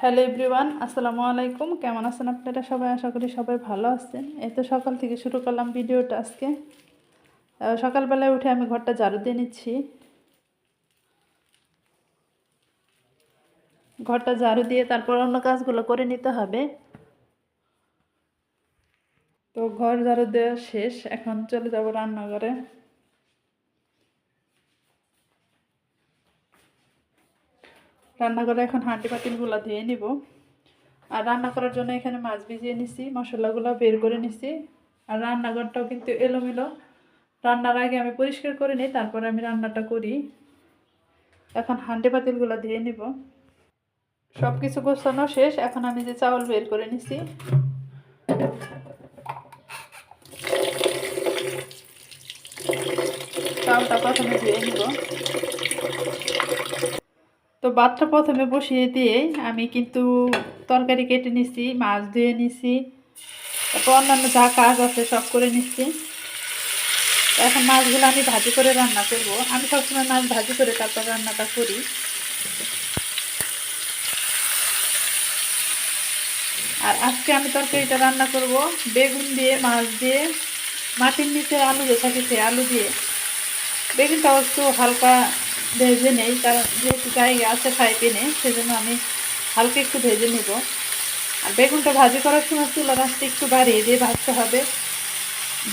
Hello everyone, আসসালামু আলাইকুম। কেমন আছেন আপনারা সবাই? আশা করি সবাই ভালো আছেন। এই তো সকাল থেকে শুরু করলাম ভিডিওটা আজকে। সকালবেলায় উঠে আমি ঘরটা ঝাড়ু দিয়ে নিচ্ছি। ঘরটা ঝাড়ু দিয়ে তারপর অন্য কাজগুলো করে নিতে হবে। তো ঘর ঝাড়ু দেওয়া শেষ। এখন চলে যাব রান্নাঘরে। রান্নাঘরে এখন হাঁটি পাতিলগুলো ধুয়ে নিব। আর রান্না করার জন্য এখানে মাছ ভিজিয়ে নিছি, মশলাগুলো বের করে নিছি। আর রান্নাঘরটাও কিন্তু এলোমেলো। রান্নার আগে আমি পরিষ্কার করে নিই, তারপরে আমি রান্নাটা করি। এখন হাঁটি পাতিলগুলো ধুয়ে নিব। সব কিছু গোছানো শেষ, এখন আমি যে চাউল বের করে নিছি। চাউলটা প্রথমে ধুয়ে নিব। তো ভাতটা প্রথমে বসিয়ে দিয়ে আমি কিন্তু তরকারি কেটে নিছি, মাছ ধুয়ে নিছি, তারপর অন্যান্য যা কাজ আছে সব করে নিচ্ছি এখন মাছগুলো আমি ভাজি করে রান্না করব। আমি সবসময় মাছ ভাজি করে তারপর রান্নাটা করি। আর আজকে আমি তরকারিটা রান্না করব বেগুন দিয়ে, মাছ দিয়ে, মাটির নিচে আলু যে থাকে সেই আলু দিয়ে। বেগুনটাও একটু হালকা ভেজে নেই, কারণ যেহেতু জায়গা আছে ফ্রাই প্যানে, সেজন্য আমি হালকা একটু ভেজে নেব। আর বেগুনটা ভাজি করার সময় চুলার আঁচটা একটু বাড়িয়ে দিয়ে ভাজতে হবে।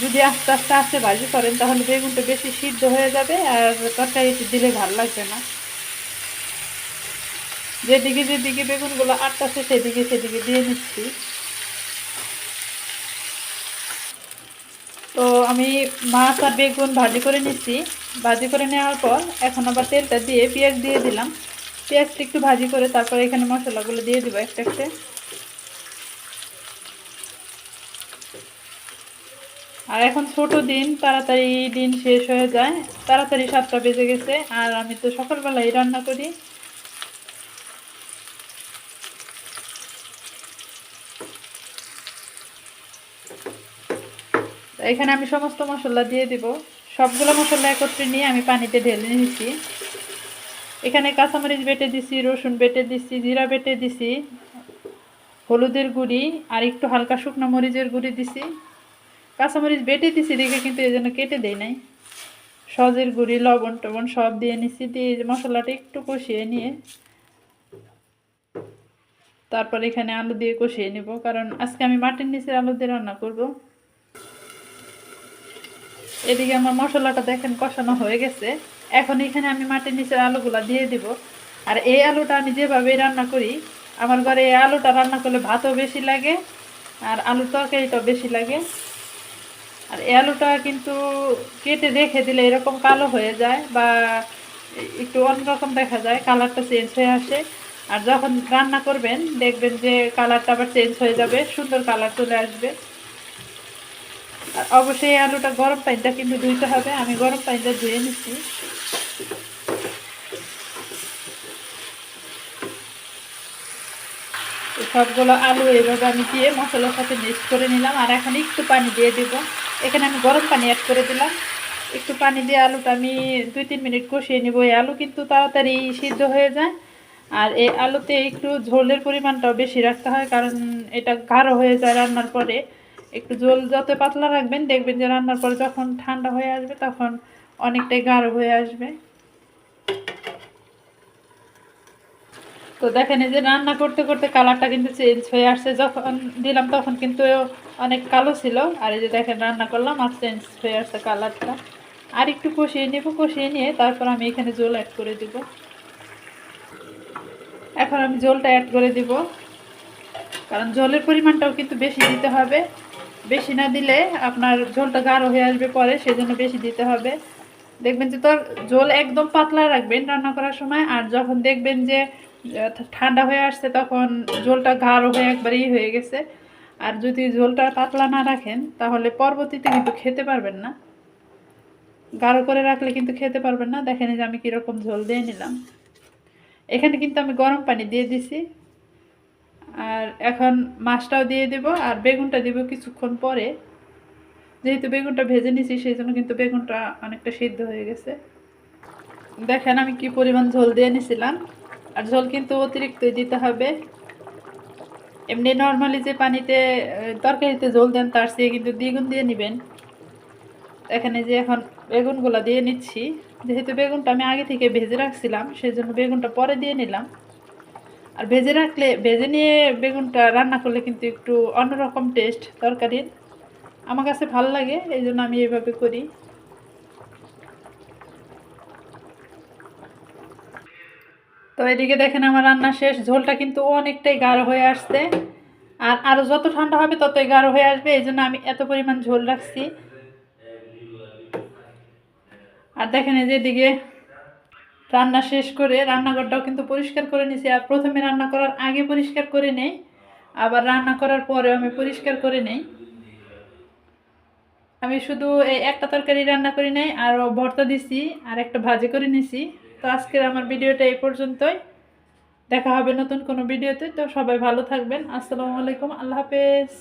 যদি আস্তে আস্তে আস্তে ভাজি করেন, তাহলে বেগুনটা বেশি সিদ্ধ হয়ে যাবে আর তরকারিতে দিলে ভালো লাগবে না। যেদিকে যেদিকে বেগুনগুলো আটকাছে, সেদিকে সেদিকে দিয়ে নিচ্ছি তো আমি মাছ আর বেগুন ভাজি করে নিচ্ছি। ভাজি করে নেওয়ার পর এখন আবার তেলটা দিয়ে পেঁয়াজ দিয়ে দিলাম। পেঁয়াজটা একটু ভাজি করে তারপরে এখানে মশলাগুলো দিয়ে দেবো একটা একটা। আর এখন ছোট দিন তাড়াতাড়ি দিন শেষ হয়ে যায়। তাড়াতাড়ি সাতটা বেজে গেছে। আর আমি তো সকালবেলায় রান্না করি। এখানে আমি সমস্ত মশলা দিয়ে দিব। সবগুলো মশলা একত্রে নিয়ে আমি পানিতে ঢেলে নিয়েছি। এখানে কাঁচামরিচ বেটে দিছি, রসুন বেটে দিছি, জিরা বেটে দিছি, হলুদের গুঁড়ি আর একটু হালকা শুকনো মরিচের গুঁড়ি দিছি। কাঁচামরিচ বেটে দিছি দেখে কিন্তু এই জন্য কেটে দেই নাই। সজের গুঁড়ি, লবণ টবণ সব দিয়ে নিছি, দিয়ে মশলাটা একটু কষিয়ে নিয়ে তারপর এখানে আলু দিয়ে কষিয়ে নেব। কারণ আজকে আমি মাটির নিচের আলু দিয়ে রান্না করব। এদিকে আমার মশলাটা দেখেন কষানো হয়ে গেছে। এখন এখানে আমি মাটির নিচের আলুগুলা দিয়ে দিব। আর এই আলুটা আমি যেভাবে রান্না করি, আমার ঘরে এই আলুটা রান্না করলে ভাতও বেশি লাগে আর আলুর তরকারিটাও বেশি লাগে। আর এই আলুটা কিন্তু কেটে রেখে দিলে এরকম কালো হয়ে যায় বা একটু অন্যরকম দেখা যায়, কালারটা চেঞ্জ হয়ে আসে। আর যখন রান্না করবেন, দেখবেন যে কালারটা আবার চেঞ্জ হয়ে যাবে, সুন্দর কালার চলে আসবে। আর অবশ্যই আলুটা গরম পানিটা কিন্তু ধুইতে হবে। আমি গরম পানিটা ধুয়ে নিচ্ছি। সবগুলো আলু এভাবে আমি দিয়ে মশলার সাথে মিক্স করে নিলাম। আর এখন একটু পানি দিয়ে দিব। এখানে আমি গরম পানি অ্যাড করে দিলাম। একটু পানি দিয়ে আলুটা আমি দুই তিন মিনিট কষিয়ে নিব। এই আলু কিন্তু তাড়াতাড়ি সিদ্ধ হয়ে যায়। আর এই আলুতে একটু ঝোলের পরিমাণটাও বেশি রাখতে হয়, কারণ এটা গাঢ় হয়ে যায় রান্নার পরে। একটু জল যত পাতলা রাখবেন, দেখবেন যে রান্নার পরে যখন ঠান্ডা হয়ে আসবে তখন অনেকটাই গাঢ় হয়ে আসবে। তো দেখেন এই যে রান্না করতে করতে কালারটা কিন্তু চেঞ্জ হয়ে আসছে। যখন দিলাম তখন কিন্তু অনেক কালো ছিল। আর এই যে দেখেন রান্না করলাম, আর চেঞ্জ হয়ে আসছে কালারটা। আর একটু কষিয়ে নেব, কষিয়ে নিয়ে তারপর আমি এখানে জল অ্যাড করে দিব। এখন আমি জলটা অ্যাড করে দিব। কারণ জলের পরিমাণটাও কিন্তু বেশি দিতে হবে। বেশি না দিলে আপনার ঝোলটা গাঢ় হয়ে আসবে পরে, সেজন্য বেশি দিতে হবে। দেখবেন যে তোর ঝোল একদম পাতলা রাখবেন রান্না করার সময়, আর যখন দেখবেন যে ঠান্ডা হয়ে আসছে তখন ঝোলটা গাঢ় হয়ে একবারেই হয়ে গেছে। আর যদি ঝোলটা পাতলা না রাখেন, তাহলে পরবর্তীতে কিন্তু খেতে পারবেন না। গাঢ় করে রাখলে কিন্তু খেতে পারবেন না। দেখেন যে আমি কীরকম ঝোল দিয়ে নিলাম। এখানে কিন্তু আমি গরম পানি দিয়ে দিছি। আর এখন মাছটাও দিয়ে দেব আর বেগুনটা দেব কিছুক্ষণ পরে। যেহেতু বেগুনটা ভেজে নিছি, সেই জন্য কিন্তু বেগুনটা অনেকটা সিদ্ধ হয়ে গেছে। দেখেন আমি কি পরিমাণ ঝোল দিয়ে নিছিলাম। আর ঝোল কিন্তু অতিরিক্তই দিতে হবে। এমনি নর্মালি যে পানিতে তরকারিতে ঝোল দেন, তার চেয়ে কিন্তু দ্বিগুণ দিয়ে নেবেন। এখানে যে এখন বেগুনগুলো দিয়ে নিচ্ছি। যেহেতু বেগুনটা আমি আগে থেকে ভেজে রাখছিলাম, সেই জন্য বেগুনটা পরে দিয়ে নিলাম। আর ভেজে রাখলে, ভেজে নিয়ে বেগুনটা রান্না করলে কিন্তু একটু অন্যরকম টেস্ট তরকারির। আমার কাছে ভালো লাগে, এই জন্য আমি এইভাবে করি। তো এদিকে দেখেন আমার রান্না শেষ, ঝোলটা কিন্তু অনেকটাই গাঢ় হয়ে আসছে। আর আরও যত ঠান্ডা হবে ততই গাঢ় হয়ে আসবে, এই জন্য আমি এত পরিমাণ ঝোল রাখছি। আর দেখেন এই যে এদিকে রান্না শেষ করে রান্নাঘরটাও কিন্তু পরিষ্কার করে নিছি। আর প্রথমে রান্না করার আগে পরিষ্কার করে নেই, আবার রান্না করার পরেও আমি পরিষ্কার করে নেই। আমি শুধু এই একটা তরকারি রান্না করি নাই আর ভর্তা দিছি, আর একটা ভাজি করে নিছি। তো আজকের আমার ভিডিওটা এই পর্যন্তই। দেখা হবে নতুন কোনো ভিডিওতে। তো সবাই ভালো থাকবেন। আসসালামু আলাইকুম। আল্লাহ হাফেজ।